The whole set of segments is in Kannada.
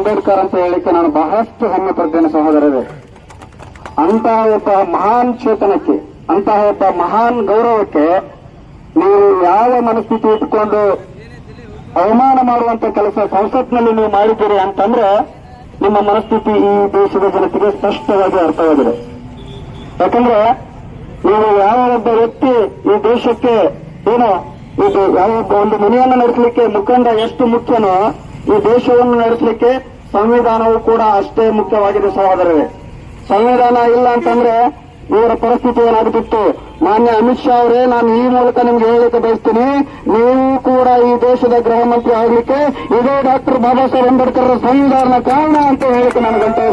ಅಂಬೇಡ್ಕರ್ ಅಂತ ಹೇಳಿಕ್ಕೆ ನಾನು ಬಹಳಷ್ಟು ಹೆಮ್ಮೆ ಪಡ್ತೇನೆ ಸಹೋದರರೇ. ಅಂತಹ ಒಬ್ಬ ಮಹಾನ್ ಚೇತನಕ್ಕೆ, ಅಂತಹ ಒಬ್ಬ ಮಹಾನ್ ಗೌರವಕ್ಕೆ ನೀವು ಯಾವ ಮನಸ್ಥಿತಿ ಇಟ್ಕೊಂಡು ಅವಮಾನ ಮಾಡುವಂತ ಕೆಲಸ ಸಂಸತ್ನಲ್ಲಿ ನೀವು ಮಾಡಿದ್ದೀರಿ ಅಂತಂದ್ರೆ ನಿಮ್ಮ ಮನಸ್ಥಿತಿ ಈ ದೇಶದ ಜನತೆಗೆ ಸ್ಪಷ್ಟವಾಗಿ ಅರ್ಥವಾಗಿದೆ. ಯಾಕಂದ್ರೆ ನೀವು ಯಾವ ಒಬ್ಬ ವ್ಯಕ್ತಿ ಈ ದೇಶಕ್ಕೆ ಏನು ಇದು ಯಾವ ಒಬ್ಬ ಒಂದು ಮನೆಯನ್ನು ನಡೆಸಲಿಕ್ಕೆ ಮುಖಂಡ ಎಷ್ಟು ಮುಖ್ಯನೋ ಈ ದೇಶವನ್ನು ನಡೆಸಲಿಕ್ಕೆ ಸಂವಿಧಾನವು ಕೂಡ ಅಷ್ಟೇ ಮುಖ್ಯವಾಗಿದೆ ಸಹೋದರರೇ. ಸಂವಿಧಾನ ಇಲ್ಲ ಅಂತಂದ್ರೆ ಇವರ ಪರಿಸ್ಥಿತಿ ಏನಾಗುತ್ತಿತ್ತು ಮಾನ್ಯ ಅಮಿತ್ ಶಾ ಅವರೇ, ನಾನು ಈ ಮೂಲಕ ನಿಮ್ಗೆ ಹೇಳಲಿಕ್ಕೆ ಬಯಸ್ತೀನಿ, ನೀವು ಕೂಡ ಈ ದೇಶದ ಗೃಹ ಮಂತ್ರಿ ಆಗಲಿಕ್ಕೆ ಇದೇ ಡಾಕ್ಟರ್ ಬಾಬಾ ಸಾಹೇಬ್ ಅಂಬೇಡ್ಕರ್ ಸಂವಿಧಾನ ಕಾರಣ ಅಂತ ಹೇಳಿಕ್ಕೆ ನಾನು ಗಂಟೆ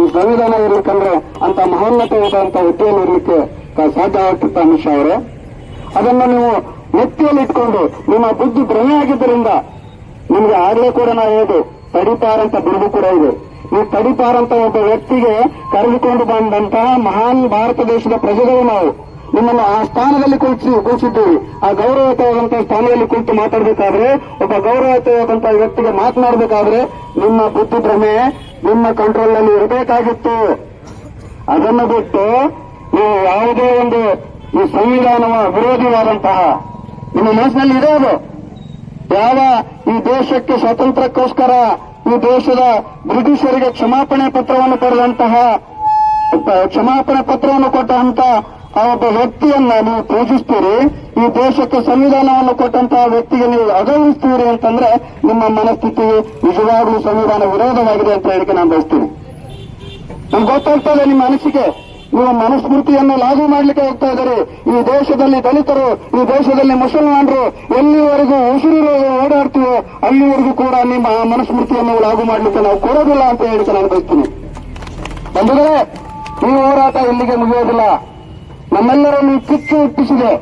ಈ ಸಂವಿಧಾನ ಇರ್ಲಿಕ್ಕಂದ್ರೆ ಅಂತ ಮಹೋನ್ನತವಾದಂತ ಹುದ್ದೆಯಲ್ಲಿ ಇರ್ಲಿಕ್ಕೆ ಸಾಧ್ಯ ಆಗ್ತಿತ್ತ ಅಮಿತ್ ಶಾ ಅವರೇ? ಅದನ್ನು ನೀವು ನೆತ್ತಿಯಲ್ಲಿ ಇಟ್ಕೊಂಡು ನಿಮ್ಮ ಬುದ್ಧಿ ಭ್ರಮೆ ಆಗಿದ್ದರಿಂದ ನಿಮ್ಗೆ ಆಗ್ಲೇ ಕೂಡ ನಾವು ಪರಿಪಾರ ಅಂತ ಬಿರುದು ಕೂಡ ಇದೆ. ನೀವು ಅಂತ ಒಬ್ಬ ವ್ಯಕ್ತಿಗೆ ಕರೆದುಕೊಂಡು ಬಂದಂತಹ ಮಹಾನ್ ಭಾರತ ದೇಶದ ಪ್ರಜೆಗಳು ನಾವು. ನಿಮ್ಮನ್ನು ಆ ಸ್ಥಾನದಲ್ಲಿ ಕುಳಿಸಿ ಕುಳಿಸಿದ್ದೀವಿ ಆ ಗೌರವಯುತವಾದಂತಹ ಸ್ಥಾನದಲ್ಲಿ ಕುಳಿತು ಮಾತಾಡಬೇಕಾದ್ರೆ, ಒಬ್ಬ ಗೌರವಯುತವಾದಂತಹ ವ್ಯಕ್ತಿಗೆ ಮಾತನಾಡಬೇಕಾದ್ರೆ, ನಿಮ್ಮ ಬುದ್ಧಿ ಭ್ರಮೆ ನಿಮ್ಮ ಕಂಟ್ರೋಲ್ನಲ್ಲಿ ಇರಬೇಕಾಗಿತ್ತು. ಅದನ್ನು ಬಿಟ್ಟು ನೀವು ಯಾವುದೇ ಒಂದು ಈ ಸಂವಿಧಾನವ ವಿರೋಧಿವಾದಂತಹ ನಿಮ್ಮ ಮನಸ್ಸಿನಲ್ಲಿ ಇದೆ ಅದು. ಯಾವ ಈ ದೇಶಕ್ಕೆ ಸ್ವಾತಂತ್ರ್ಯಕ್ಕೋಸ್ಕರ ಈ ದೇಶದ ಬ್ರಿಟಿಷರಿಗೆ ಕ್ಷಮಾಪಣೆ ಪತ್ರವನ್ನು ಪಡೆದಂತಹ ಕ್ಷಮಾಪಣೆ ಪತ್ರವನ್ನು ಕೊಟ್ಟಂತಹ ಆ ಒಬ್ಬ ವ್ಯಕ್ತಿಯನ್ನ ನೀವು ಪೂಜಿಸ್ತೀರಿ, ಈ ದೇಶಕ್ಕೆ ಸಂವಿಧಾನವನ್ನು ಕೊಟ್ಟಂತಹ ವ್ಯಕ್ತಿಗೆ ನೀವು ಅಗೌರವಿಸ್ತೀರಿ ಅಂತಂದ್ರೆ ನಿಮ್ಮ ಮನಸ್ಥಿತಿ ನಿಜವಾಗ್ಲೂ ಸಂವಿಧಾನ ವಿರೋಧವಾಗಿದೆ ಅಂತ ಹೇಳಿಕೆ ನಾನು ಬಯಸ್ತೀನಿ. ನಮ್ಗೆ ಗೊತ್ತಾಗ್ತದೆ ನಿಮ್ಮ ನೀವು ಮನುಸ್ಮೃತಿಯನ್ನು ಲಾಗು ಮಾಡಲಿಕ್ಕೆ ಹೋಗ್ತಾ ಇದ್ದಾರೆ. ಈ ದೇಶದಲ್ಲಿ ದಲಿತರು, ಈ ದೇಶದಲ್ಲಿ ಮುಸಲ್ಮಾನರು ಎಲ್ಲಿವರೆಗೂ ಉಸಿರು ಓಡಾಡ್ತೀವೋ ಅಲ್ಲಿವರೆಗೂ ಕೂಡ ನಿಮ್ಮ ಮನುಸ್ಮೃತಿಯನ್ನು ಲಾಗು ಮಾಡಲಿಕ್ಕೆ ನಾವು ಕೊಡೋದಿಲ್ಲ ಅಂತ ಹೇಳಿಕೆ ನಾನು ಬಯಸ್ತೀನಿ. ಬಂಧುಗಳೇ, ಈ ಹೋರಾಟ ಇಲ್ಲಿಗೆ ಮುಗಿಯೋದಿಲ್ಲ. ನಮ್ಮೆಲ್ಲರನ್ನು ಕಿಚ್ಚು ಹುಟ್ಟಿಸಿದೆ.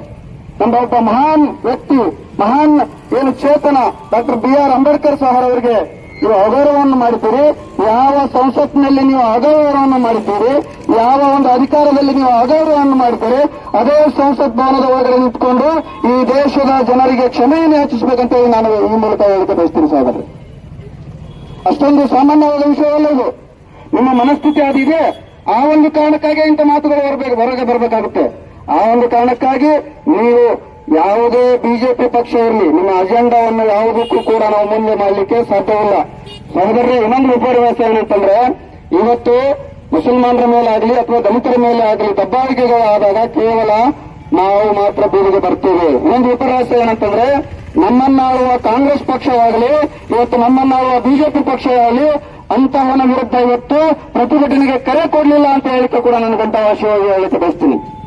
ನಮ್ಮ ಒಬ್ಬ ಮಹಾನ್ ವ್ಯಕ್ತಿ, ಮಹಾನ್ ಏನು ಚೇತನ ಡಾಕ್ಟರ್ ಬಿ ಆರ್ ಅಂಬೇಡ್ಕರ್ ಸಾಹರ್ ಅವರಿಗೆ ನೀವು ಅಗೌರವವನ್ನು ಮಾಡ್ತೀರಿ ಯಾವ ಸಂಸತ್ನಲ್ಲಿ ನೀವು ಅಗೌರವವನ್ನು ಮಾಡ್ತೀರಿ ಯಾವ ಒಂದು ಅಧಿಕಾರದಲ್ಲಿ ನೀವು ಅಗೌರವವನ್ನು ಮಾಡ್ತೀರಿ ಅದೇ ಸಂಸತ್ ಭವನದ ಒಳಗಡೆ ನಿಂತ್ಕೊಂಡು ಈ ದೇಶದ ಜನರಿಗೆ ಕ್ಷಮೆಯನ್ನು ಯಾಚಿಸಬೇಕಂತ ಹೇಳಿ ನಾನು ಈ ಮೂಲಕ ಹೇಳಿಕೆ ಬಯಸ್ತೀನಿ ಸಾಗರ್ ಅಷ್ಟೊಂದು ಸಾಮಾನ್ಯವಾದ ವಿಷಯವಲ್ಲ ಇದು. ನಿಮ್ಮ ಮನಸ್ಥಿತಿ ಅದಿದೆ ಆ ಒಂದು ಕಾರಣಕ್ಕಾಗಿ ಇಂಥ ಮಾತುಗಳು ಬರಬೇಕು, ಹೊರಗೆ ಬರಬೇಕಾಗುತ್ತೆ. ಆ ಒಂದು ಕಾರಣಕ್ಕಾಗಿ ನೀವು ಯಾವುದೇ ಬಿಜೆಪಿ ಪಕ್ಷ ಇರಲಿ, ನಿಮ್ಮ ಅಜೆಂಡಾವನ್ನು ಯಾವುದಕ್ಕೂ ಕೂಡ ನಾವು ಮುಂದೆ ಮಾಡಲಿಕ್ಕೆ ಸಾಧ್ಯವಿಲ್ಲ. ಸಹೋದರರೇ, ಇನ್ನೊಂದು ವಿಪರ್ಯಾಸ ಏನಂತಂದ್ರೆ, ಇವತ್ತು ಮುಸಲ್ಮಾನರ ಮೇಲೆ ಆಗಲಿ ಅಥವಾ ದಲಿತರ ಮೇಲೆ ಆಗಲಿ ದಬ್ಬಾಳಿಕೆಗಳಾದಾಗ ಕೇವಲ ನಾವು ಮಾತ್ರ ಬೀದಿಗೆ ಬರ್ತೇವೆ. ಇನ್ನೊಂದು ವಿಪರ್ಯಾಸ ಏನಂತಂದ್ರೆ, ನಮ್ಮನ್ನಾಳುವ ಕಾಂಗ್ರೆಸ್ ಪಕ್ಷವಾಗಲಿ, ಇವತ್ತು ನಮ್ಮನ್ನಾಳುವ ಬಿಜೆಪಿ ಪಕ್ಷವಾಗಲಿ, ಅಂತಹವನ ವಿರುದ್ಧ ಇವತ್ತು ಪ್ರತಿಭಟನೆಗೆ ಕರೆ ಕೊಡಲಿಲ್ಲ ಅಂತ ಹೇಳಿಕೆ ಕೂಡ ನಾನು ಗಂಟಾವಾಸಿಯಾಗಿ ಹೇಳಿಕೆ ಬಯಸ್ತೀನಿ.